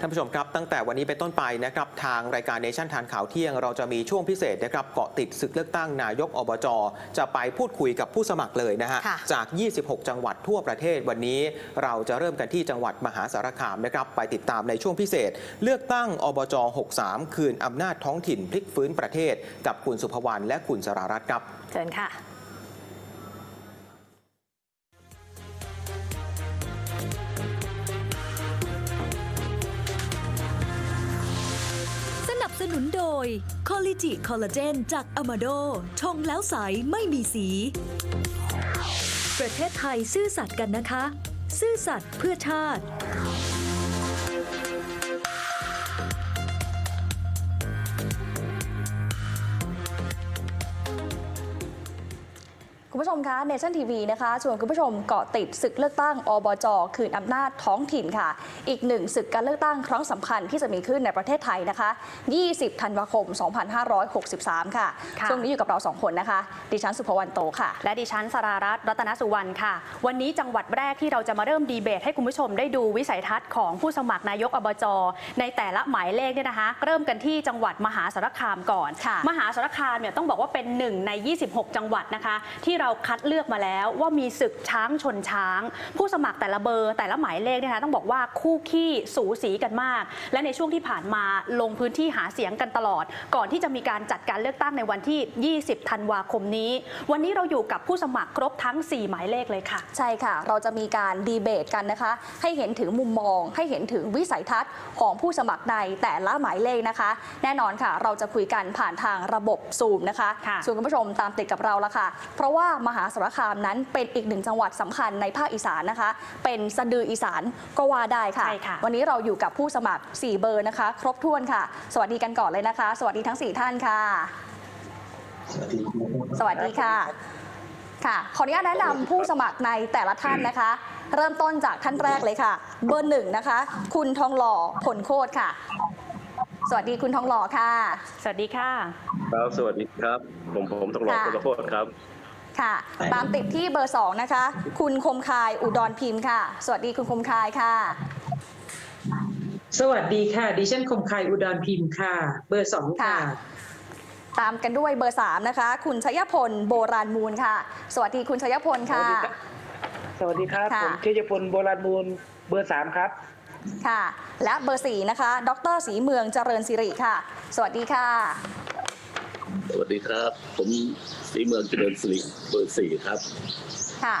ท่านผู้ชมครับ ตั้งแต่วันนี้เป็นต้นไปนะครับทางรายการเนชั่นทานข่าวเที่ยง เราจะมีช่วงพิเศษนะครับเกาะติดศึกเลือกตั้งนายกอบจจะไปพูดคุยกับผู้สมัครเลยนะฮะค่ะ จาก 26 จังหวัดทั่วประเทศวันนี้ เราจะเริ่มกันที่จังหวัดมหาสารคามนะครับไปติดตามในช่วงพิเศษ เลือกตั้งอบจ 63 คืนอำนาจท้องถิ่นพลิกฟื้นประเทศ กับคุณสุภวรรณและคุณสรารัตน์ครับ เชิญค่ะ หนุนโดยคอลลิจีคอลลาเจนจากอมาโด ชงแล้วใสไม่มีสี ประเทศไทยซื่อสัตย์กันนะคะ ซื่อสัตย์เพื่อชาติ ผู้ชมคะเนชั่นทีวีนะคะชวนคุณผู้ชมเกาะติดศึกเลือกตั้งอบจคืนอำนาจท้องถิ่นค่ะ อีกหนึ่งศึกการเลือกตั้งครั้งสำคัญที่จะมีขึ้นในประเทศไทยนะคะ 20 ธันวาคม 2563 ค่ะค่ะช่วงนี้อยู่กับเราสองคนนะคะ ดิฉันสุภวรรณโตค่ะ และดิฉันสรารัตน์รัตนสุวรรณค่ะ วันนี้จังหวัดแรกที่เราจะมาเริ่มดีเบต ให้คุณผู้ชมได้ดูวิสัยทัศน์ของผู้สมัครนายกอบจในแต่ละหมายเลขเนี่ยนะคะ เริ่มกันที่จังหวัดมหาสารคามก่อนค่ะมหาสารคามเนี่ยต้องบอกว่าเป็นหนึ่งใน 26 จังหวัดนะคะ ที่เราคัดเลือกมาแล้วว่ามีศึกช้างชนช้าง ผู้สมัครแต่ละเบอร์แต่ละหมายเลขเนี่ยนะคะต้องบอกว่าคู่ขี้สูสีกันมาก และในช่วงที่ผ่านมาลงพื้นที่หาเสียงกันตลอด ก่อนที่จะมีการจัดการเลือกตั้งในวันที่ 20 ธันวาคมนี้ วันนี้เราอยู่กับผู้สมัครครบทั้ง 4 หมายเลขเลยค่ะ ใช่ค่ะ เราจะมีการดีเบตกันนะคะ ให้เห็นถึงมุมมอง ให้เห็นถึงวิสัยทัศน์ของผู้สมัครในแต่ละหมายเลขนะคะ แน่นอนค่ะ เราจะคุยกันผ่านทางระบบซูมนะคะค่ะส่วนคุณผู้ชมตามติดกับเราละค่ะ เพราะว่ามหาสารคามนั้นเป็นอีกหนึ่งจังหวัดสำคัญในภาคอีสานนะคะ เป็นสะดืออีสานก็ว่าได้ค่ะใช่ค่ะ วันนี้เราอยู่กับผู้สมัคร 4 เบอร์นะคะ ครบถ้วนค่ะ สวัสดีกันก่อนเลยนะคะ สวัสดีทั้ง 4 ท่านค่ะ สวัสดีค่ะค่ะขออนุญาตแนะนำผู้สมัครในแต่ละท่านนะคะ เริ่มต้นจากท่านแรกเลยค่ะ เบอร์หนึ่งนะคะ คุณทองหล่อผลโคตรค่ะ สวัสดีคุณทองหล่อค่ะ สวัสดีค่ะครับสวัสดีครับ ผมผมต้องรอค่ะคุณโทษครับ ค่ะ ตามติดที่เบอร์สองนะคะ คุณคมคายอุดรพิมพ์ค่ะ สวัสดีคุณคมคายค่ะ สวัสดีค่ะ ดิฉันคมคายอุดรพิมพ์ค่ะ เบอร์สองค่ะค่ะตามกันด้วยเบอร์สามนะคะ คุณชยพลโบราณมูลค่ะ สวัสดีคุณชยพลค่ะ สวัสดีครับ ค่ะ ผมเชยพลโบราณมูลเบอร์สามครับ ค่ะ และเบอร์สี่นะคะ ดรศรีเมืองเจริญสิริค่ะ สวัสดีค่ะ สวัสดีครับ ผมสีเมืองเจริญสิริเบอร์สี่ครับ ค่ะ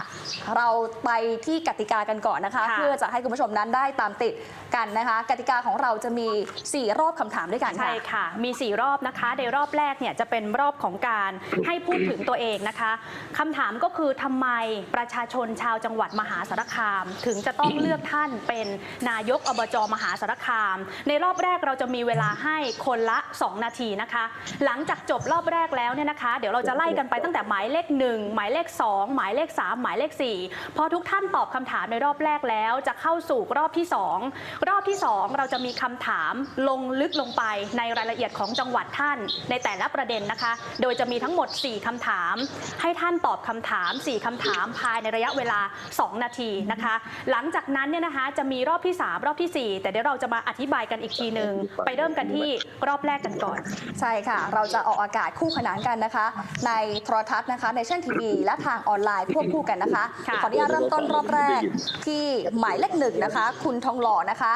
เราไปที่กติกากันก่อนนะคะ ค่ะ เพื่อจะให้คุณผู้ชมนั้นได้ตามติดกันนะคะ กติกาของเราจะมี 4 รอบคำถามด้วยกันใช่ค่ะค่ะ มี 4 รอบนะคะ ในรอบแรกเนี่ยจะเป็นรอบของการให้พูดถึงตัวเองนะคะคำถามก็คือทำไมประชาชนชาวจังหวัดมหาสารคาม ถึงจะต้องเลือกท่านเป็นนายกอบจมหาสารคาม ในรอบแรกเราจะมีเวลาให้คนละ 2 นาทีนะคะ หลังจากจบรอบแรกแล้วเนี่ยนะคะ เดี๋ยวเราจะไล่กันไปตั้งแต่หมายเลข 1 หมายเลข 2 หมายเลข 3หมายเลข 4 พอทุกท่านตอบคำถามในรอบแรกแล้ว จะเข้าสู่รอบที่ 2 รอบที่ 2 เราจะมีคำถามลงลึกลงไปในรายละเอียดของจังหวัดท่านในแต่ละประเด็นนะคะ โดยจะมีทั้งหมด 4คำถาม ให้ท่านตอบคำถาม 4คำถามภายในระยะเวลา 2 นาทีนะคะ หลังจากนั้นเนี่ยนะคะจะมีรอบที่ 3 รอบทีสี่ 4 แต่เดี๋ยวเราจะมาอธิบายกันอีกทีหนึ่งไปเริ่มกันที่รอบแรกกันก่อน ใช่ค่ะ เราจะออกอากาศคู่ขนานกันนะคะ ในโทรทัศน์นะคะในช่องทีวีและทางออนไลน์ควบคู่กันนะคะค่ะขออนุญาตเริ่มต้นรอบแรกที่หมายเลขหนึ่งนะคะ คุณทองหล่อนะคะ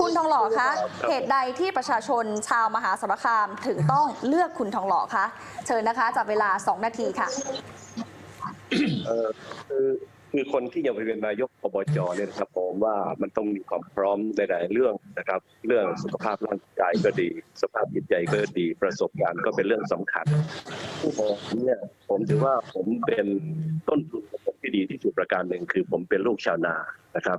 คุณทองหล่อคะเหตุใดที่ประชาชนชาวมหาสารคามถึงต้องเลือกคุณทองหล่อคะเชิญนะคะจับเวลา 2 นาทีค่ะเอ่อคือ คือคนที่จะไปเป็นนายกอบจเนี่ยนะครับผมว่ามันต้องมีความพร้อมในหลายเรื่องนะครับ เรื่องสุขภาพร่างกายก็ดี สภาพจิตใจก็ดีประสบการณ์ก็เป็นเรื่องสำคัญผู้ผมเนี่ยผมถือว่าผมเป็นต้นทุนของผมที่ดีที่สุดประการหนึ่งคือผมเป็นลูกชาวนานะครับ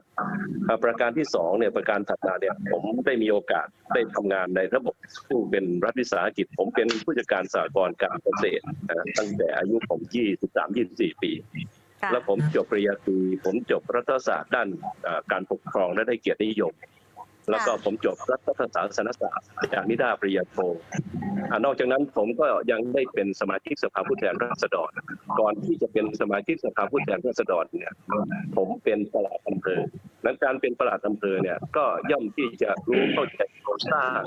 ประการที่สองเนี่ยประการถัดมาเนี่ยผมได้มีโอกาสได้ทำงานในระบบซึ่งเป็นรัฐวิสาหกิจ ผมเป็นผู้จัดการสหกรณ์การเกษตรตั้งแต่อายุผม23-24 ปี แล้วผมจบปริญญาตรีผมจบรัฐศาสตร์ด้านเอ่อการปกครองและได้เกียรตินิยม แล้วก็ผมจบรัฐศาสตร์ศาสนศาสตร์จากนิด้าปริญญาโทอ่านอกจากนั้นผมก็ยังได้เป็นสมาชิกสภาผู้แทนราษฎร ก่อนที่จะเป็นสมาชิกสภาผู้แทนราษฎรเนี่ยผมเป็นปลัดอำเภอนั้นการเป็นประหลัดอำเภอเนี่ยก็ย่อมที่จะรู้เข้าใจโครงสร้าง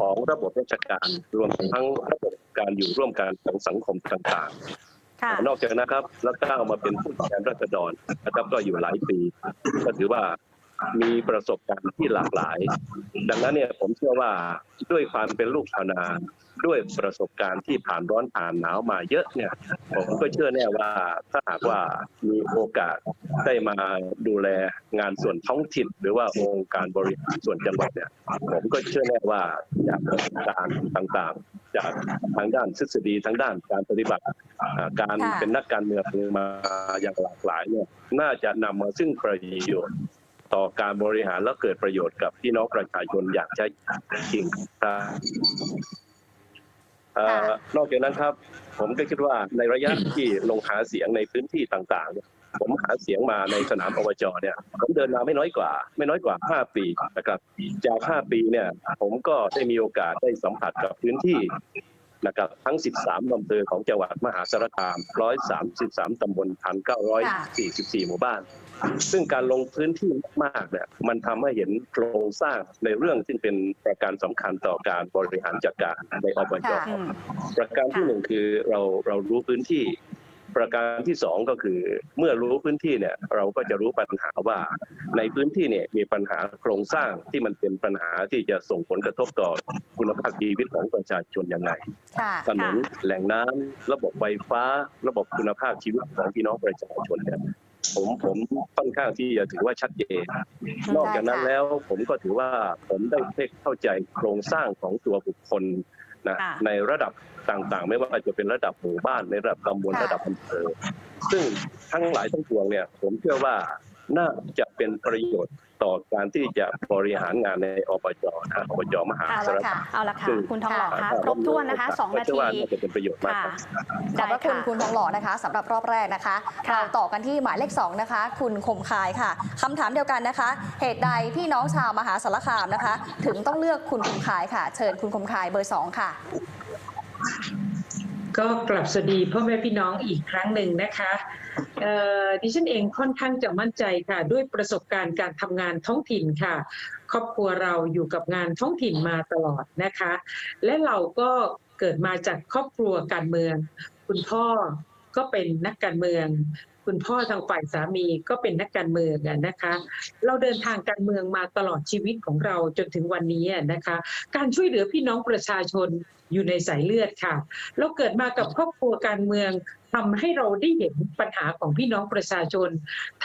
ของระบบราชการรวมทั้งระบบการอยู่ร่วมกันของสังคมต่างๆค่ะ นอกจากนั้นนะครับ แล้วก้าวมาเป็นผู้แทนราษฎรนะครับก็อยู่หลายปี ก็ถือว่า มีประสบการณ์ที่หลากหลาย ดังนั้นเนี่ยผมเชื่อว่าด้วยความเป็นลูกชาวนา ด้วยประสบการณ์ที่ผ่านร้อนผ่านหนาวมาเยอะเนี่ย ผมก็เชื่อแน่ว่าถ้าหากว่ามีโอกาสได้มาดูแลงานส่วนท้องถิ่น หรือว่าองค์การบริหารส่วนจังหวัดเนี่ย ผมก็เชื่อแน่ว่าจากประสบการณ์ต่างๆ จากทางด้านทฤษฎีทางด้านการปฏิบัติอ่าการค่ะเป็นนักการเมืองมาอย่างหลากหลายเนี่ยน่าจะนำมาซึ่งประโยชน์ ต่อการบริหารและเกิดประโยชน์กับพี่น้องประชาชนอย่างแท้จริงครับนอกจากนั้นครับ ผมก็คิดว่าในระยะที่ลงหาเสียงในพื้นที่ต่างๆ ผมหาเสียงมาในสนามอบจเนี่ย ผมเดินมาไม่น้อยกว่า ไม่น้อยกว่า 5 ปีนะครับ จาก 5 ปีเนี่ย ผมก็ได้มีโอกาสได้สัมผัสกับพื้นที่นะครับทั้ง 13 อำเภอของจังหวัดมหาสารคาม 133 ตำบล 1,944 หมู่บ้าน ซึ่งการลงพื้นที่มากๆเนี่ยมันทำให้เห็นโครงสร้างในเรื่องที่เป็นประการสำคัญต่อการบริหารจัดการในอบจค่ะอืมประการที่ค่ะหนึ่งคือเราเรารู้พื้นที่ประการที่สองก็คือเมื่อรู้พื้นที่เนี่ยเราก็จะรู้ปัญหาว่า ในพื้นที่เนี่ยมีปัญหาโครงสร้างที่มันเป็นปัญหาที่จะส่งผลกระทบต่อคุณภาพชีวิตของประชาชนยังไงค่ะถนนแหล่งน้ำระบบไฟฟ้า ระบบคุณภาพชีวิตของพี่น้องประชาชนเนี่ย ผมผมค่อนข้างที่จะถือว่าชัดเจนนอกจากนั้นแล้วผมก็ถือว่าผมได้เข้าใจโครงสร้างของตัวบุคคลนะค่ะในระดับต่างๆ ไม่ว่าจะเป็นระดับหมู่บ้านในระดับตำบลค่ะระดับอำเภอซึ่งทั้งหลายทั้งปวงเนี่ย ผมเชื่อว่าน่าจะเป็นประโยชน์ ต่อการที่จะบริหารงานในอบจนะอบจมหาเอาสารละค่ะ คามเอาละค่ะ ซึ่งคุณทองหล่อคะถ้าครบถ้วนนะคะสองผมนาเชื่ทีว่าน่าจะเป็นประโยชน์มากค่ะ ครับ ขอบพระคุณได้ะคุณทองหล่อนะคะสำหรับรอบแรกนะคะค่ะเราต่อกันที่หมายเลข 2 นะคะ คุณคมคายค่ะคำถามเดียวกันนะคะ เหตุใดพี่น้องชาวมหาสารคามนะคะ ถึงต้องเลือกคุณคมคายค่ะ เชิญคุณคมคายเบอร์ 2 ค่ะ ก็กลับสวัสดีพ่อแม่พี่น้องอีกครั้งหนึ่งนะคะดิฉันเองค่อนข้างจะมั่นใจค่ะ ด้วยประสบการณ์การทำงานท้องถิ่นค่ะ ครอบครัวเราอยู่กับงานท้องถิ่นมาตลอดนะคะ และเราก็เกิดมาจากครอบครัวการเมือง คุณพ่อก็เป็นนักการเมือง คุณพ่อทางฝ่ายสามีก็เป็นนักการเมืองนะคะ เราเดินทางการเมืองมาตลอดชีวิตของเราจนถึงวันนี้นะคะ การช่วยเหลือพี่น้องประชาชน อยู่ในสายเลือดค่ะ เราเกิดมากับครอบครัวการเมืองทำให้เราได้เห็นปัญหาของพี่น้องประชาชน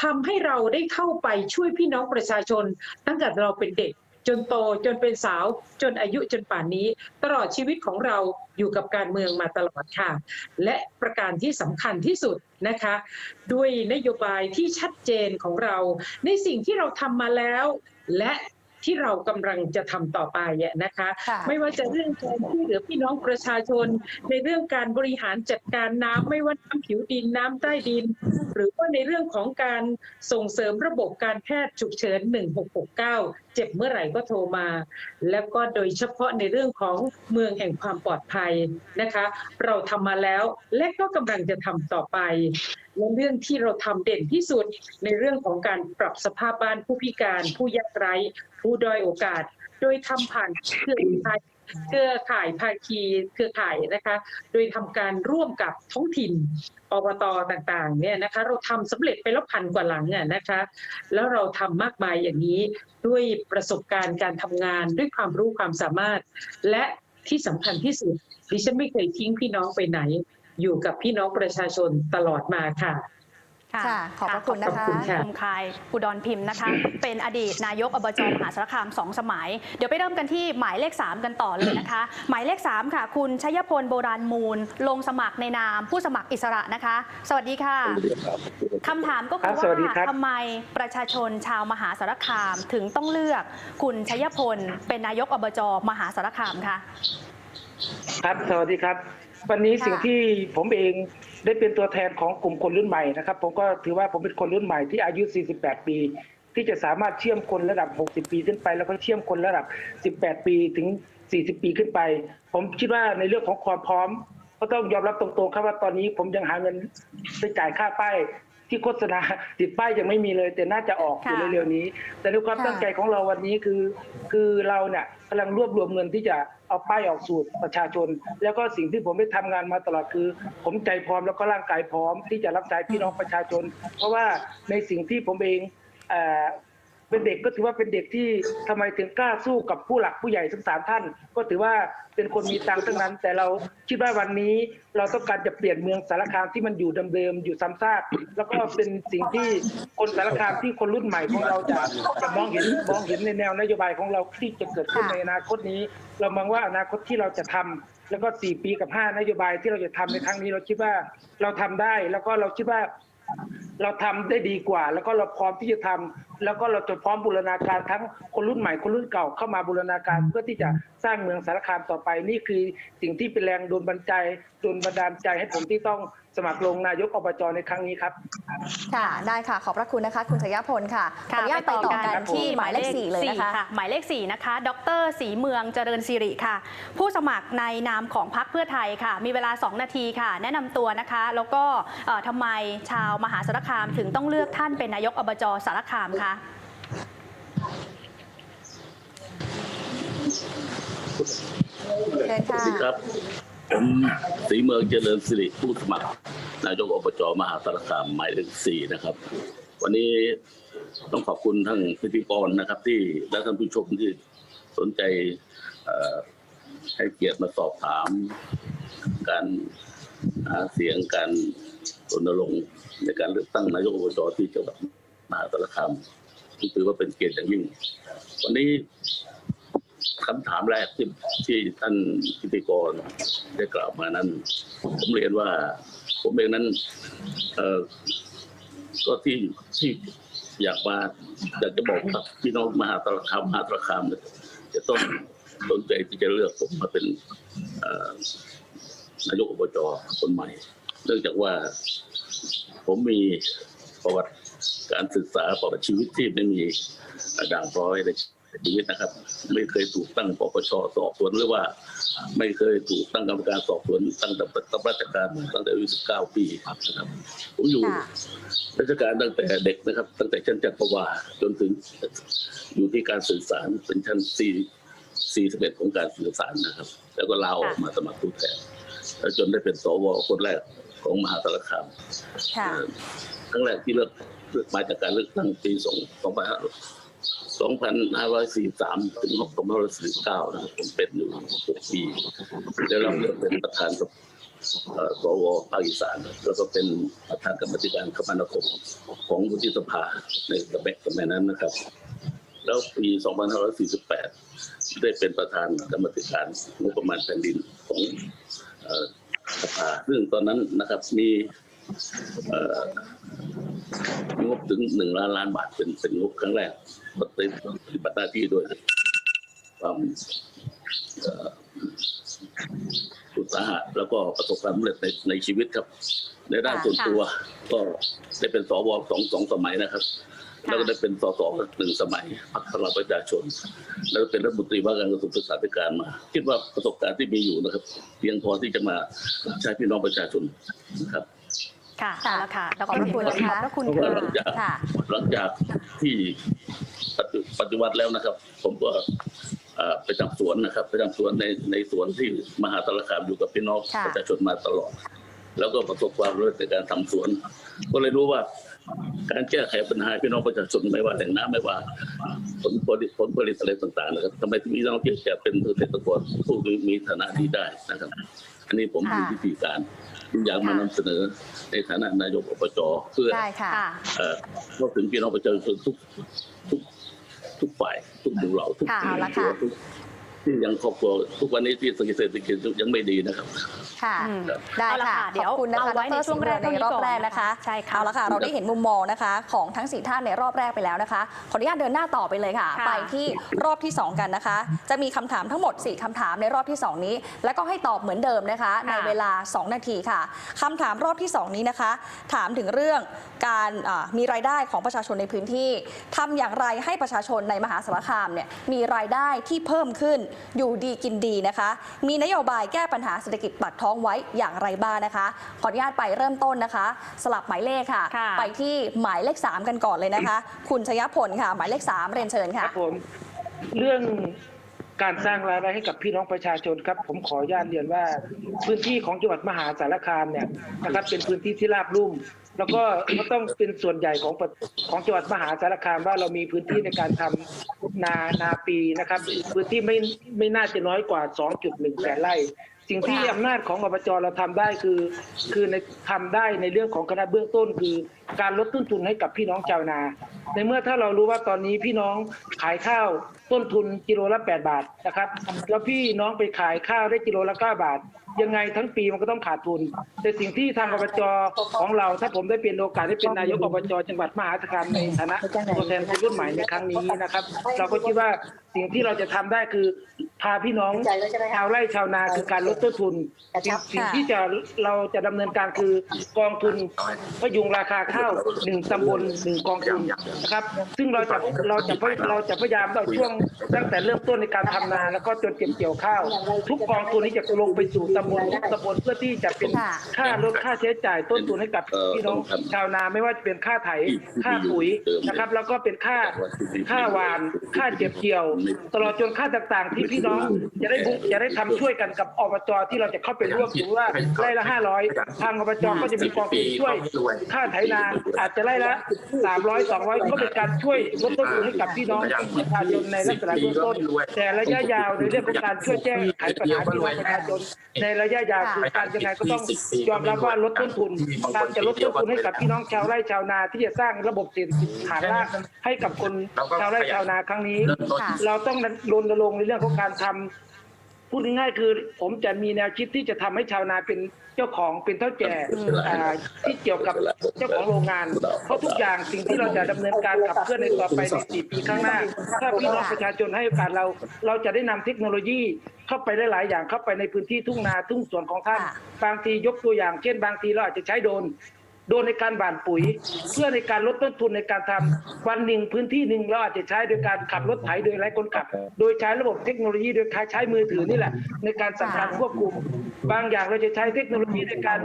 ทำให้เราได้เข้าไปช่วยพี่น้องประชาชน ตั้งแต่เราเป็นเด็กจนโตจนเป็นสาวจนอายุจนป่านนี้ ตลอดชีวิตของเราอยู่กับการเมืองมาตลอดค่ะ และประการที่สำคัญที่สุดนะคะ ด้วยนโยบายที่ชัดเจนของเรา ในสิ่งที่เราทำมาแล้ว และ ที่เรากำลังจะทำต่อไปอะนะคะค่ะไม่ว่าจะเรื่องการช่วยเหลือพี่น้องประชาชน ในเรื่องการบริหารจัดการน้ำไม่ว่าน้ำผิวดินน้ำใต้ดิน หรือว่าในเรื่องของการส่งเสริมระบบการแพทย์ฉุกเฉิน 1669 เจ็บเมื่อไหร่ก็โทรมา แล้วก็โดยเฉพาะในเรื่องของเมืองแห่งความปลอดภัยนะคะ เราทำมาแล้วและก็กำลังจะทำต่อไป และเรื่องที่เราทำเด่นที่สุดในเรื่องของการปรับสภาพบ้านผู้พิการ ผู้ยากไร้ ผู้ด้อยโอกาส โดยทำผ่านเครือข่ายเครือข่ายภาคีเครือข่ายนะคะ โดยทำการร่วมกับท้องถิ่นอบตต่างๆเนี่ยนะคะ เราทำสำเร็จไปแล้วพันกว่าหลังอะนะคะ แล้วเราทำมากมายอย่างนี้ด้วยประสบการณ์การทำงานด้วยความรู้ความสามารถ และที่สำคัญที่สุดดิฉันไม่เคยทิ้งพี่น้องไปไหน อยู่กับพี่น้องประชาชนตลอดมาค่ะค่ะขอบพระคุณนะคะขอบคุณค่ะคมคายอุดรพิมพ์นะคะ เป็นอดีตนายกอบจมหาสารคามสองสมัย เดี๋ยวไปเริ่มกันที่หมายเลข 3 กันต่อเลยนะคะ หมายเลข 3 ค่ะ คุณชยพลโบราณมูล ลงสมัครในนามผู้สมัครอิสระนะคะ สวัสดีค่ะคำถามก็คือครับสวัสดีว่าครับทำไมประชาชนชาวมหาสารคามถึงต้องเลือกคุณชยพลเป็นนายกอบจมหาสารคามคะครับสวัสดีครับ วันนี้ค่ะสิ่งที่ผมเองได้เป็นตัวแทนของกลุ่มคนรุ่นใหม่นะครับ ผมก็ถือว่าผมเป็นคนรุ่นใหม่ที่อายุ 48 ปี ที่จะสามารถเชื่อมคนระดับ 60 ปีขึ้นไป แล้วก็เชื่อมคนระดับ 18 ปีถึง 40 ปีขึ้นไป ผมคิดว่าในเรื่องของความพร้อม ก็ต้องยอมรับตรงๆครับว่าตอนนี้ผมยังหาเงินไปจ่ายค่าป้าย ที่โฆษณาติดป้ายยังไม่มีเลย แต่น่าจะออกอยู่ค่ะเร็วๆนี้ แต่ด้วยความค่ะตั้งใจของเราวันนี้คือ คือเราเนี่ยกำลังรวบรวมเงินที่จะเอาป้ายออกสู่ประชาชน แล้วก็สิ่งที่ผมได้ทำงานมาตลอดคือ ผมใจพร้อมแล้วก็ร่างกายพร้อมที่จะรับใช้พี่น้องประชาชน เพราะว่าในสิ่งที่ผมเอง เป็นเด็กก็ถือว่าเป็นเด็กที่ทำไมถึงกล้าสู้กับผู้หลักผู้ใหญ่ทั้งสามท่าน ก็ถือว่าเป็นคนมีตังค์ทั้งนั้น แต่เราคิดว่าวันนี้เราต้องการจะเปลี่ยนเมืองสารคามที่มันอยู่เดิมๆอยู่ซ้ำซากแล้วก็เป็นสิ่งที่คนสารคามที่คนรุ่นใหม่ของเราจะจะมองเห็นมองเห็นในแนวนโยบายของเราที่จะเกิดขึ้นในอนาคตนี้ เรามองว่าอนาคตที่เราจะทำแล้วก็สี่ปีกับห้านโยบายที่เราจะทำในครั้งนี้เราคิดว่าเราทำได้ แล้วก็เราคิดว่าเราทำได้ดีกว่า แล้วก็เราพร้อมที่จะทำ แล้วก็เราจะพร้อมบูรณาการทั้งคนรุ่นใหม่คนรุ่นเก่าเข้ามาบูรณาการ เพื่อที่จะสร้างเมืองสารคามต่อไป นี่คือสิ่งที่เป็นแรงโดนบันใจโดนบันดาลใจให้ผมที่ต้องสมัครลงนายกอบจในครั้งนี้ครับ ค่ะ ได้ค่ะ ขอบพระคุณนะคะ คุณชยพลค่ะขออนุญาตไปต่อกันที่หมายเลขสี่เลยนะคะ หมายเลขสี่นะคะ ดรสีเมืองเจริญสิริค่ะ ผู้สมัครในนามของพรรคเพื่อไทยค่ะ มีเวลา 2 นาทีค่ะ แนะนำตัวนะคะ แล้วก็เอ่อทำไมชาวมหาสารคามถึงต้องเลือกท่านเป็นนายกอบจสารคามคะเชิญสค่ะวัสดีครับ ผมศรีเมืองเจริญสิริผู้สมัคร นายกอบจมหาสารคามหมายเลขสี่นะครับ วันนี้ต้องขอบคุณทั้งพิธีกรนะครับ ที่และท่านผู้ชมที่สนใจเอ่อให้เกียรติมาสอบถาม การหาเสียงการรณรงค์ในการเลือกตั้งนายกอบจที่จังหวัด มหาสารคามถือว่าเป็นเกียรติอย่างยิ่ง วันนี้คำถามแรกที่ที่ท่านพิธีกรได้กล่าวมานั้น ผมเรียนว่า ผมเองนั้นเออก็ที่ที่อยากมาอยากจะบอกกับพี่น้องมหาตรคามมหาตรคามจะต้องสนใจที่จะเลือกผมมาเป็นนายกอบจคนใหม่ เนื่องจากว่าผมมีประวัติ การศึกษาประวัติชีวิตที่ไม่มีด่างพร้อยในชีวิตนะครับ ไม่เคยถูกตั้งปปชสอบสวนหรือว่า ไม่เคยถูกตั้งกรรมการสอบสวนตั้งแต่รับราชการตั้งแต่อายุ19 ปีนะครับผมอยู่ค่ะราชการตั้งแต่เด็กนะครับ ตั้งแต่ชั้นจักรวาลจนถึงอยู่ที่การสื่อสารเป็นชั้น4 41ของการสื่อสารนะครับ แล้วก็ลาออกมาสมัครผู้แทนแล้วจนได้เป็นสวคนแรกของมหาสารคามค่ะครั้งแรกที่เลือก เลือกมาจากการเลือกตั้งปีสองสองพันสองพันห้าร้อยสี่สามถึงสองพันห้าร้อยสี่เก้านะผมเป็นอยู่หกปีได้รับเลือกเป็นประธานกับเอ่อสวภาคอีสานแล้วก็เป็นประธานกรรมธิการคมนาคมของวุฒิสภาในสมัยสมัยนั้นนะครับ แล้วปี 2548 ได้เป็นประธานกรรมธิการงบประมาณแผ่นดินของสภาซึ่งตอนนั้นนะครับมี งบถึงหนึ่งล้านล้านบาทเป็นเป็นงบครั้งแรกปฏิปฏิบัติหน้าที่ด้วยความเอ่ออุตสาหะแล้วก็ประสบความสำเร็จในในชีวิตครับ ในด้านค่ะส่วนตัวก็ได้เป็นสวสองสองสมัยนะครับค่ะแล้วก็ได้เป็นสสหนึ่งสมัยพรรคพลังประชาชน แล้วก็เป็นรัฐมนตรีว่าการกระทรวงศึกษาธิการมา คิดว่าประสบการณ์ที่มีอยู่นะครับ เพียงพอที่จะมาใช้พี่น้องประชาชนนะครับ ค่ะค่ะเอาละค่ะดขอบพระคุณสีเมืองนะคะขอบพระคุณเพราะว่าหลัค่ะงจากค่ะ หลังจากที่ปฏิปฏิวัติแล้วนะครับ ผมก็เอ่อไปทำสวนนะครับ ไปทำสวนในในสวนที่มหาสารคามอยู่กับพี่น้องค่ะ ประชาชนมาตลอด แล้วก็ประสบความสำเร็จในการทำสวน ก็เลยรู้ว่า การแก้ไขปัญหาพี่น้องประชาชนไม่ว่าแหล่งน้ำไม่ว่า ผลผลิตผลผลิตอะไรต่างๆนะครับทำไมถึงมีน้องที่จะเป็นเกษตรกรผู้มีฐานะนี้ได้นะครับ อันนี้ผมมีค่ะวิธีการที่อยากมานำเสนอในฐานะนายกอบจเพื่อได้ค่ะค่ะเอ่อเข้าถึงพี่น้องประชาชนทุกทุกทุกฝ่ายทุกหมู่เหล่าทุกค่ะที่เอาละค่ะทุก ที่ยังครอบครัวทุกวันนี้ที่เศรษฐกิจยังไม่ดีนะครับ ค่ะอืมได้เอาละค่ะค่ะ เดี๋ยวขอบคุณนะคะเอาไว้ในดรช่วงแรกในรอบแรกนะคะใช่ค่ะเอาละค่ะ เราได้เห็นมุมมองนะคะ ของทั้งสี่ท่านในรอบแรกไปแล้วนะคะ ขออนุญาตเดินหน้าต่อไปเลยค่ะค่ะไปที่รอบที่ 2 กันนะคะ จะมีคำถามทั้งหมด 4คำถามในรอบที่ 2 นี้ แล้วก็ให้ตอบเหมือนเดิมนะคะ ในเวลา 2 นาทีค่ะคำถามรอบที่ 2 นี้นะคะ ถามถึงเรื่องการอ่ามีรายได้ของประชาชนในพื้นที่ทำอย่างไรให้ประชาชนในมหาสารคามเนี่ยมีรายได้ที่เพิ่มขึ้นอยู่ดีกินดีนะคะ มีนโยบายแก้ปัญหาเศรษฐกิจปากท้องไว้อย่างไรบ้างนะคะ ขออนุญาตไปเริ่มต้นนะคะ สลับหมายเลขค่ะ ค่ะไปที่หมายเลข 3 กันก่อนเลยนะคะ คุณชยพลค่ะ หมายเลข 3 เรียนเชิญคค่ะ รับผมเรื่อง การสร้างรายได้ให้กับพี่น้องประชาชนครับ ผมขออนุญาตเรียนว่า พื้นที่ของจังหวัดมหาสารคามเนี่ยนะครับ เป็นพื้นที่ที่ราบลุ่ม แล้วก็ก็ต้องเป็นส่วนใหญ่ของประของจังหวัดมหาสารคามว่าเรามีพื้นที่ในการทำนานาปีนะครับ พื้นที่ไม่ไม่น่าจะน้อยกว่า 2.1แสนไร่ สิ่งที่อำนาจของอบจเราทำได้คือ คือในทำได้ในเรื่องของคณะเบื้องต้นคือ การลดต้นทุนให้กับพี่น้องชาวนา ในเมื่อถ้าเรารู้ว่าตอนนี้พี่น้องขายข้าวต้นทุนกิโลละ8บาทนะครับแล้วพี่น้องไปขายข้าวได้กิโลละ9บาท ยังไงทั้งปีมันก็ต้องขาดทุน แต่สิ่งที่ทางอบจของเรา ถ้าผมได้เป็นโอกาสได้เป็นนายกอบจจังหวัดมหาสารคามในฐานะตัวแทนคนรุ่นใหม่ในครั้งนี้นะครับ เราก็คิดว่าสิ่งที่เราจะทำได้คือ พาพี่น้องชาวไร่ชาวนาคือการลดต้นทุนสิ่งสิ่งที่จะเราจะดำเนินการคือกองทุนพยุงราคาข้าวหนึ่งตำบลหนึ่งกองทุนนะครับ ซึ่งเราจะเราจะเราจะพยายามเอาช่วงตั้งแต่เริ่มต้นในการทำนา แล้วก็จนเก็บเกี่ยวข้าว ทุกกองทุนนี้จะลงไปสู่ตำบลทุกตำบลเพื่อที่จะเป็นค่ะ ค่าลดค่าใช้จ่ายต้นทุนให้กับพี่น้องชาวนาไม่ว่าจะเป็นค่าไถค่าปุ๋ยนะครับ แล้วก็เป็นค่าค่าหวาน ค่าเก็บเกี่ยว ตลอดจนค่าต่างๆที่พี่น้องจะได้บุจะได้ทำช่วยกันกับอบจที่เราจะเข้าไปร่วมถือว่าไร่ละห้าร้อยทางอบจก็จะมีกองทุนช่วย ค่าไถนาอาจจะไร่ละสามร้อยสองร้อยก็เป็นการช่วยลดต้นทุนให้กับพี่น้องประชาชนในลักษณะเบื้องต้น แต่ระยะยาวในเรื่องของการช่วยแก้ไขปัญหาพี่น้องประชาชนในระยะยาวคือการยังไงก็ต้องยอมรับว่าลดต้นทุนการจะลดต้นทุนให้กับพี่น้องชาวไร่ชาวนาที่จะสร้างระบบเศรษฐกิจฐานรากให้กับคนชาวไร่ชาวนาครั้งนี้ค่ะเราต้องรณรงค์ในเรื่องของการทำพูดง่ายๆคือ ผมจะมีแนวคิดที่จะทำให้ชาวนาเป็นเจ้าของเป็นเท่าแก่อ่าที่เกี่ยวกับเจ้าของโรงงาน เพราะทุกอย่างสิ่งที่เราจะดำเนินการขับเคลื่อนในต่อไปในสี่ปีข้างหน้า ถ้าพี่น้องประชาชนให้โอกาสเรา เราจะได้นำเทคโนโลยีเข้าไปได้หลายอย่างเข้าไปในพื้นที่ทุ่งนาทุ่งสวนของท่านค่ะบางทียกตัวอย่าง เช่น บางทีเราอาจจะใช้โดรน โดนในการหว่านปุ๋ย เพื่อในการลดต้นทุนในการทำวันหนึ่งพื้นที่หนึ่งเราอาจจะใช้โดยการขับรถไถโดยไร้คนขับ โดยใช้ระบบเทคโนโลยีโดยการใช้มือถือนี่แหละ ในการสั่งการควบคุม บางอย่างเราจะใช้เทคโนโลยีในการ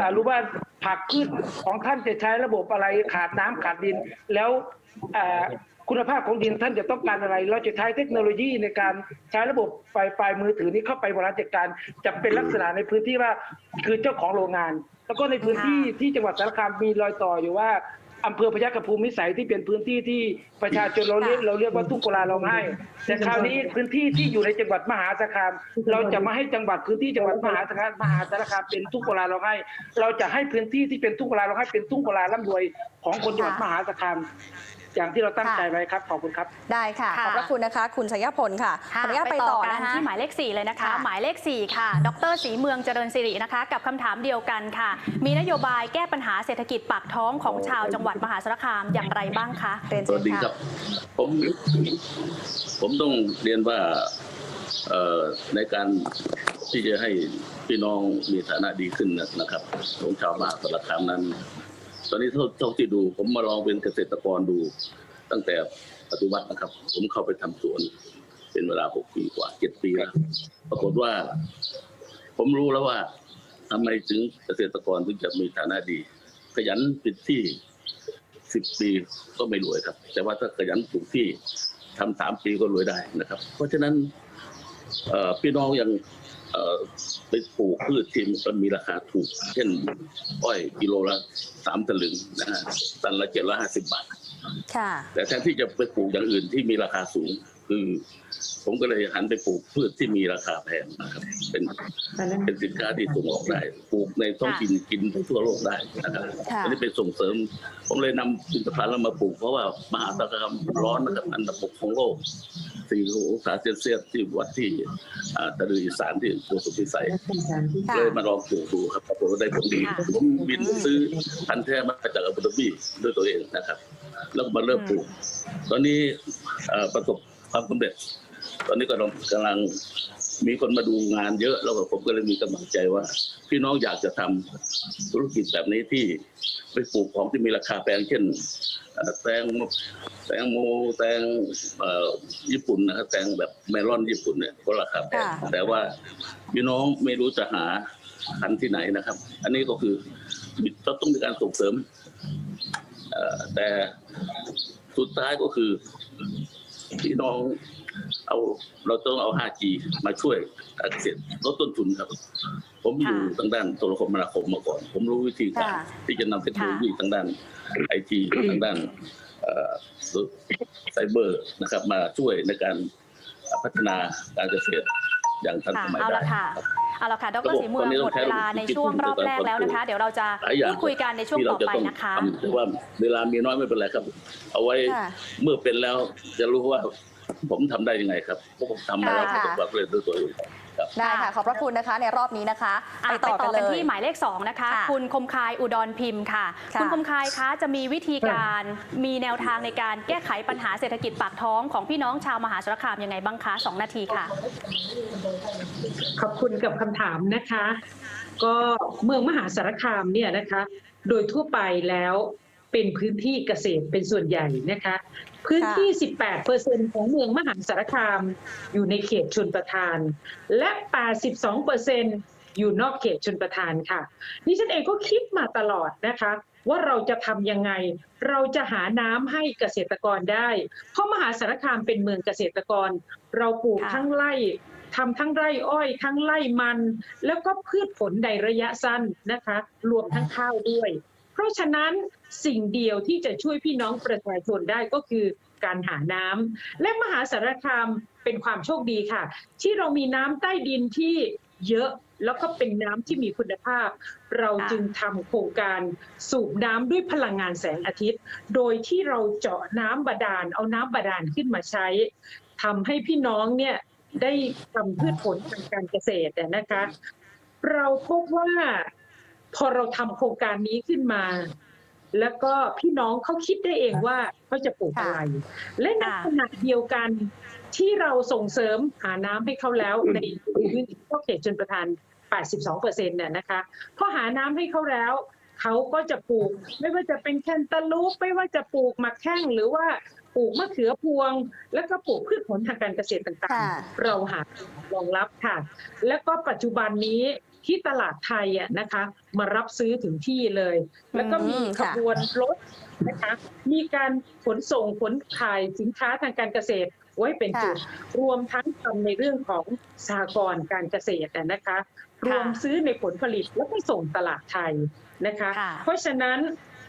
อ่ารู้ว่าผักพืชของท่านจะใช้ระบบอะไรขาดน้ำขาดดินแล้วอ่า คุณภาพของดินท่านจะต้องการอะไร เราจะใช้เทคโนโลยีในการใช้ระบบไฟไฟมือถือนี้เข้าไปบริหารจัดการจะเป็นลักษณะในพื้นที่ว่าคือเจ้าของโรงงาน แล้วก็ในพื้นที่ที่จังหวัดสารคามมีรอยต่ออยู่ว่าอำเภอพยัคฆภูมิวิสัยที่เป็นพื้นที่ที่ประชาชนเราเรียกเราเรียกว่าทุกโกลาร้องไห้แต่คราวนี้พื้นที่ที่อยู่ในจังหวัดมหาสารคาม เราจะมาให้จังหวัดพื้นที่จังหวัดมหาสารคามมหาสารคามเป็นทุกโกลาร้องไห้ เราจะให้พื้นที่ที่เป็นทุกโกลาร้องไห้เป็นทุกโกลาร่ำรวยของคนจังหวัดมหาสารคาม อย่างที่เราตั้งใจไว้ครับขอบคุณครับ ได้ค่ะขค่ะอบพระคุณนะคะ คุณชยพลค่ะขออนุญาตไปต่อกันะคะที่หมายเลข 4 เลยนะคะค่ะหมายเลข 4 ค่ะ ดรศรีเมืองเจริญสิรินะคะ กับคำถามเดียวกันค่ะ มีนโยบายแก้ปัญหาเศรษฐกิจปากท้องของชาวจังหวัดมหาสารคามอย่างไรบ้างคะเรียนสเชิวัญสดีคค่ะรับผมผมต้องเรียนว่าเอ่อในการที่จะให้พี่น้องมีฐานะดีขึ้นนะครับของชาวมหาสารคามนั้น ตอนนี้เท่าที่ดู ผมมาลองเป็นเกษตรกรดู ตั้งแต่ปฏิวัตินะครับ ผมเข้าไปทำสวน เป็นเวลาหกปีกว่าเจ็ดปีแล้วปรากฏว่า ผมรู้แล้วว่าทำไมถึงเกษตรกรถึงจะมีฐานะดี ขยันปิดที่สิบปีก็ไม่รวยครับ แต่ว่าถ้าขยันปลูกที่ทำสามปีก็รวยได้นะครับ เพราะฉะนั้นพี่น้องยัง ไปปลูกพืชที่มันมีราคาถูก เช่นอ้อยกิโลละสามตลึงนะฮะตันละเจ็ดร้อยห้าสิบบาทค่ะแต่แทนที่จะไปปลูกอย่างอื่นที่มีราคาสูงคือผมก็เลยหันไปปลูกพืชที่มีราคาแพงนะครับเป็นเป็นสินค้าที่ส่งออกได้ปลูกในท้องถิ่นกินทั่วโลกได้นะครับค่ะอันนี้เป็นส่งเสริม ผมเลยนำสินค้าแล้วมาปลูกเพราะว่ามหาสารคามร้อนนะครับอันดับหกของโลก สี่องศาเซลเซียสที่วัดที่อ่าตะลืออีสานที่ตัวสุทธิสัยค่ะเลยมาลองปลูกดูครับปรากฏว่าได้ผลดีค่ะผมบินซื้อพันธุ์แท้มาจากอาบูดาบีด้วยตัวเองนะครับ แล้วก็มาเริ่มปลูก ตอนนี้เอ่อประสบความสำเร็จ ตอนนี้ก็กำลังกำลังมีคนมาดูงานเยอะแล้วก็ผมก็เลยมีกำลังใจว่า พี่น้องอยากจะทำธุรกิจแบบนี้ที่ไปปลูกของที่มีราคาแพงเช่นเอ่อ แตงแตงโมแตงเอ่อญี่ปุ่นนะครับแตงแบบเมลอนญี่ปุ่นเนี่ยก็ราคาแพงค่ะแต่ว่าพี่น้องไม่รู้จะหาพันธุ์ที่ไหนนะครับ อันนี้ก็คือเราต้องมีการส่งเสริมเอ่อแต่สุดท้ายก็คือพี่น้องเอาเราต้องเอา 5G มาช่วยการเกษตรลดต้นทุนครับ ผมอยู่ค่ะทางด้านโทรคมนาคมมาก่อน ผมรู้วิธีการค่ะที่จะนำเทคโนโลยีทางด้านไอทีทางด้านเอ่อไซเบอร์นะครับ มาช่วยในการพัฒนาการเกษตรอย่างทันค่ะสมัยเอาได้ละค่ะครับ เอาละค่ะดระรบบสีเมืองตอนนี้หต้มองดใช้เวลาในช่วงรอบแรกแล้วนะคะ เดี๋ยวเราจะหลายอย่างพูดคุยกันในช่วงที่ต่เราอจะไปต้องนะคะ ทำแต่ว่าเวลามีน้อยไม่เป็นไรครับ เอาไว้ค่ะเมื่อเป็นแล้วจะรู้ว่าผมทำได้ยังไงครับเพราะผมทำมาแล้วค่ะประสบความสำเร็จด้วยตัวเองครับ ได้ค่ะ ขอบพระคุณนะคะในรอบนี้นะคะอะไปต่อกันเลยที่หมายเลข 2 นะคะค่ะคุณคมคายอุดรพิมพ์ค่ะค่ะ คุณคมคายคะจะมีวิธีการมีแนวทางในการแก้ไขปัญหาเศรษฐกิจปากท้องของพี่น้องชาวมหาสารคามยังไงบ้างคะ 2 นาทีค่ะ ขอบคุณกับคำถามนะคะ ก็เมืองมหาสารคามเนี่ยนะคะ โดยทั่วไปแล้วเป็นพื้นที่เกษตรเป็นส่วนใหญ่นะคะ พื้นที่ 18เปอร์เซ็นของเมืองมหาสารคาม อยู่ในเขตชนประทาน และ 82เปอร์เซ็นอยู่นอกเขตชนประทานค่ะดิฉันเองก็คิดมาตลอดนะคะ ว่าเราจะทำยังไง เราจะหาน้ำให้เกษตรกรได้ เพราะมหาสารคามเป็นเมืองเกษตรกร เราปลูกค่ะทั้งไร่ทำทั้งไร่อ้อย ทั้งไร่มัน แล้วก็พืชผลในระยะสั้นนะคะ รวมทั้งข้าวด้วยเพ ราะฉะนั้นสิ่งเดียวที่จะช่วยพี่น้องประชาชนได้ก็คือการหาน้ำและมหาสารคามเป็นความโชคดีค่ะ ที่เรามีน้ำใต้ดินที่เยอะแล้วก็เป็นน้ำที่มีคุณภาพ เราจึงทำโครงการสูบน้ำด้วยพลังงานแสงอาทิตย์ โดยที่เราเจาะน้ำบาดาลเอาน้ำบาดาลขึ้นมาใช้ทำให้พี่น้องเนี่ยได้ทำพืชผลทางการเกษตรนะคะ เราพบว่า พอเราทำโครงการนี้ขึ้นมา แล้วก็พี่น้องเขาคิดได้เองว่าเขาจะปลูกอะไร และในค่ะขณะเดียวกันที่เราส่งเสริมหาน้ำให้เขาแล้วในพื้นที่เขตชนประทาน 82เปอร์เซ็นต์เนี่ยนะคะพอหาน้ำให้เขาแล้วเขาก็จะปลูก ไม่ว่าจะเป็นแคนตาลูปไม่ว่าจะปลูกหมักแข้งหรือว่าปลูกมะเขือพวง แล้วก็ปลูกพืชผลทางการเกษตรต่างค่ะๆเราหารองรับค่ะ แล้วก็ปัจจุบันนี้ ที่ตลาดไทยอะนะคะ มารับซื้อถึงที่เลย แล้วก็มีอืมขค่ะบวนรถนะคะ มีการขนส่งขนถ่ายสินค้าทางการเกษตรไว้เป็นจุด รวมทั้งทำในเรื่องของสหกรณ์การเกษตรอะนะคะ รวมซื้อในผลผลิตแล้วก็ส่งตลาดไทยนะคะค่ะเพราะฉะนั้น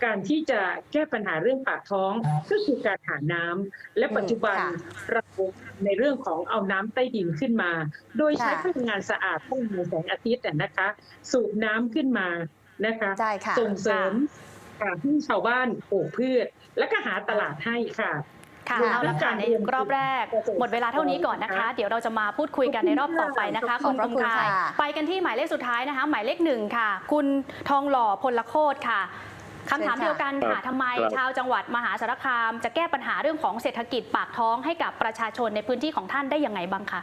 การที่จะแก้ปัญหาเรื่องปากท้องก็คือการหาน้ำและปัจจุบันค่ะเราในเรื่องของเอาน้ำใต้ดินขึ้นมา โดยใช้ค่ะพลังงานสะอาดพลังงานแสงอาทิตย์อะนะคะ สูบน้ำขึ้นมานะคะใช่ค่ะส่งเสริมค่ะให้ชาวบ้านปลูกพืช และก็หาตลาดให้ค่ะค่ะรวมเอาทั้ละงค่ะการในเรียนรอบแรก หมดเวลาเท่านี้ก่อนนะคะ เดี๋ยวเราจะมาพูดคุยกันในรอบต่อไปนะคะ ขอบพระณคุณคายค่ะ ไปกันที่หมายเลขสุดท้ายนะคะ หมายเลขหนึ่งค่ะ คุณทองหล่อพลโคตรค่ะ คำถามเชิญค่ะเดียวกันค่ะทำไมครับชาวจังหวัดมหาสารคาม จะแก้ปัญหาเรื่องของเศรษฐกิจปากท้องให้กับประชาชนในพื้นที่ของท่านได้ยังไงบ้างคะ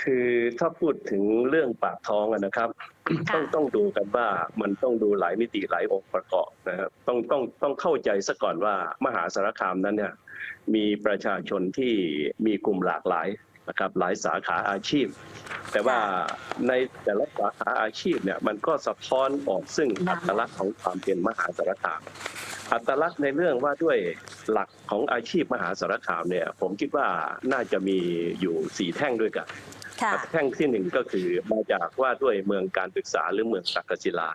คือถ้าพูดถึงเรื่องปากท้องอะนะครับค่ะต้องต้องดูกันว่ามันต้องดูหลายมิติหลายองค์ประกอบนะครับต้องต้องต้องเข้าใจซะก่อนว่ามหาสารคามนั้นเนี่ยมีประชาชนที่มีกลุ่มหลากหลาย นะครับหลายสาขาอาชีพ แต่ว่าในแต่ละสาขาอาชีพเนี่ยมันก็สะท้อนออกซึ่งอัตลักษณ์ของความเป็นมหาสารคามอัตลักษณ์ในเรื่องว่าด้วยหลักของอาชีพมหาสารคามเนี่ยผมคิดว่าน่าจะมีอยู่สี่แท่งด้วยกันค่ะแท่งที่หนึ่งก็คือมาจากว่าด้วยเมืองการศึกษาหรือเมืองตักกศิลา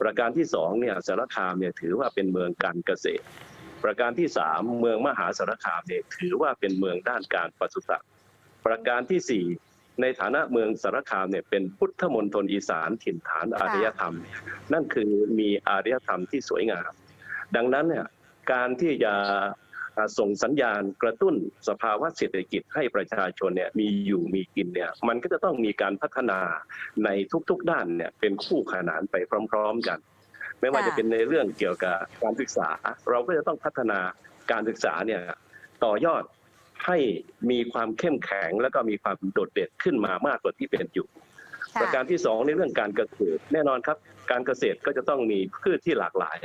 ประการที่สองเนี่ยสารคามเนี่ยถือว่าเป็นเมืองการเกษตร ประการที่สามเมืองมหาสารคามเนี่ยถือว่าเป็นเมืองด้านการปศุสัตว์ ประการที่สี่ในฐานะเมืองสารคามเนี่ยเป็นพุทธมณฑลอีสานถิ่นฐานอารยธรรม นั่นคือมีอารยธรรมที่สวยงาม ดังนั้นเนี่ยการที่จะส่งสัญญาณกระตุ้นสภาวะเศรษฐกิจให้ประชาชนเนี่ยมีอยู่มีกินเนี่ยมันก็จะต้องมีการพัฒนาในทุกๆด้านเนี่ยเป็นคู่ขนานไปพร้อม ๆ กัน ไม่ว่าจะเป็นในเรื่องเกี่ยวกับการศึกษา เราก็จะต้องพัฒนาการศึกษาเนี่ยต่อยอด ให้มีความเข้มแข็ง และก็มีความโดดเด่นขึ้นมามากกว่าที่เป็นอยู่ค่ะประการที่สองในเรื่องการเกษตร แน่นอนครับ การเกษตรก็จะต้องมีพืชที่หลากหลาย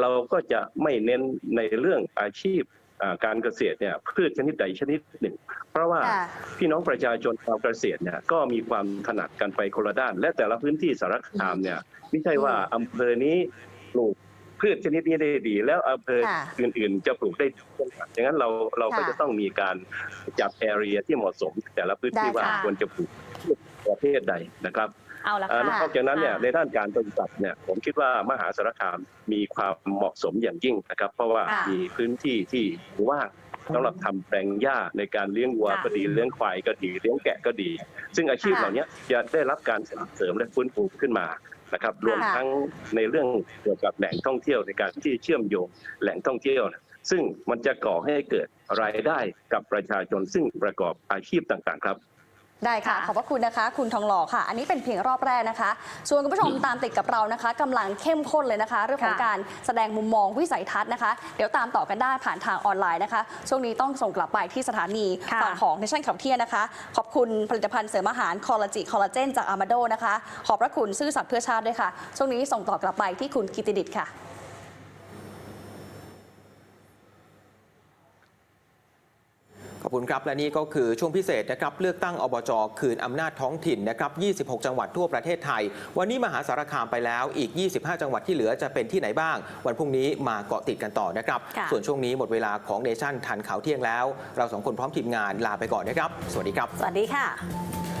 เราก็จะไม่เน้นในเรื่องอาชีพอ่าการเกษตรเนี่ยพืชชนิดใดชนิดหนึ่ง เพราะว่าค่ะพี่น้องประชาชนชาวเกษตรเนี่ยก็มีความถนัดกันไปคนละด้าน และแต่ละพื้นที่สารคามเนี่ยไม่ใช่ว่าอำเภอนี้ปลูก พืชชนิดนี้ได้ดี แล้วอำเภอค่ะอื่นๆ จะปลูกได้ดีเช่นกันดังนั้นเราเราก็ค่ะจะต้องมีการจัดแอเรียที่เหมาะสม แต่ละพื้นที่ได้ว่าค่ะ ควรจะปลูกประเภทใดนะครับ เอาละเอ่อค่ะ นอกจากนั้นเนี่ยอ่าในด้านการปศุสัตว์เนี่ยผมคิดว่ามหาสารคามมีความเหมาะสมอย่างยิ่งนะครับ เพราะว่าค่ะมีพื้นที่ที่ว่างสำหรับทำแปลงหญ้าในการเลี้ยงวัวค่ะก็ดีเลี้ยงควายก็ดีเลี้ยงแกะก็ดี ซึ่งอาชีพค่ะ เหล่านี้จะได้รับการสนับสนุนและฟื้นฟูขึ้นมา นะครับรวมทั้งในเรื่องเกี่ยวกับแหล่งท่องเที่ยวในการที่เชื่อมโยงแหล่งท่องเที่ยวนะซึ่งมันจะก่อให้เกิดรายได้กับประชาชนซึ่งประกอบอาชีพต่างๆครับ ได้ค่ะค่ะ ขอบพระคุณนะคะ คุณทองหล่อค่ะ อันนี้เป็นเพียงรอบแรกนะคะ ส่วนคุณผู้ชมตามติดกับเรานะคะกำลังเข้มข้นเลยนะคะ เรื่องของค่ะการแสดงมุมมองวิสัยทัศน์นะคะ เดี๋ยวตามต่อกันได้ผ่านทางออนไลน์นะคะ ช่วงนี้ต้องส่งกลับไปที่สถานีค่ะฝั่งของในชั่นขับเที่ยงนะคะ ขอบคุณผลิตภัณฑ์เสริมอาหารคอลลาจิคอลลาเจนจากอามาโดนะคะ ขอบพระคุณซื่อสัตย์เพื่อชาติด้วยค่ะ ช่วงนี้ส่งต่อกลับไปที่คุณกิติดิตค่ะ ขอ บคุณครับ และนี่ก็คือช่วงพิเศษนะครับเลือกตั้งอบจคืนอำนาจท้องถิ่นนะครับ 26 จังหวัดทั่วประเทศไทย วันนี้มหาสารคามไปแล้วอีก 25 จังหวัดที่เหลือจะเป็นที่ไหนบ้าง วันพรุ่งนี้มาเกาะติดกันต่อนะครับค่ะส่วนช่วงนี้หมดเวลาของเนชั่นทันข่าวเที่ยงแล้ว เราสองคนพร้อมทีมงานลาไปก่อนนะครับ สวัสดีครับ สวัสดีค่ะ